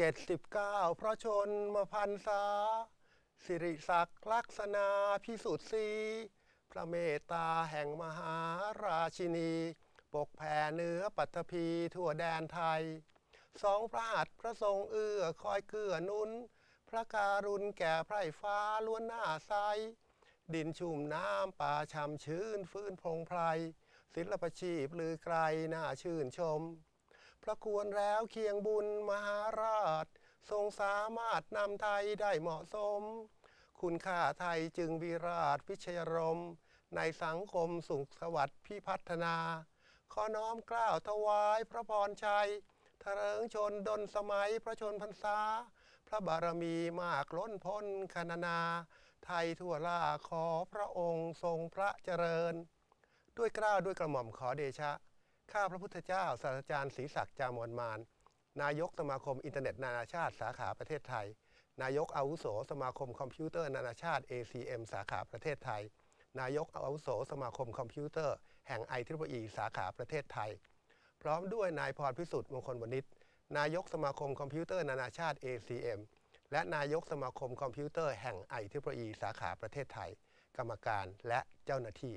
เจ็ดสิบเก้าพระชนมาพันษาสิริศักดิ์ลักษณาพิสุทธิ์ศรีพระเมตตาแห่งมหาราชินี ปกแผ่เนื้อปัตภีทั่วแดนไทย สองพระหัตถ์พระทรงเอื้อคอยเกื้อหนุน พระการุณแก่ไพร่ฟ้าล้วนหน้าใสดินชุ่มน้ำป่าช่ำชื้นฟื้นพงไพรศิลปชีพลือไกลน่าชื่นชม พระควรแล้วเคียงบุญมหาราช ทรงสามารถนำไทยได้เหมาะสม คุณค่าไทยจึงวิราชพิชยรม ในสังคมสุขสวัสดิ์พิพัฒนา ขอน้อมกล้าวถวายพระพรชัยทะเริงชนดนสมัยพระชนพรรษา พระบารมีมากล้นพ้นคณนา ไทยทั่วล่าขอพระองค์ทรงพระเจริญ ด้วยกล้าวด้วยกระหม่อมขอเดชะ ข้าพระพุทธเจ้าศาสตราจารย์ศรีศักดิ์จามวลมาน นายกสมาคมอินเทอร์เน็ตนานาชาติสาขาประเทศไทย นายกอาวุโสสมาคมคอมพิวเตอร์นานาชาติ ACM สาขาประเทศไทย นายกอาวุโสสมาคมคอมพิวเตอร์แห่ง i อ e สาขาประเทศไทย พร้อมด้วยนายพรพิสุทธิ์มงคลวณิชนายกสมาคมคอมพิวเตอร์นานาชาติ ACM และนายกสมาคมคอมพิวเตอร์แห่ง i อ e สาขาประเทศไทย กรรมการและเจ้าหน้าที่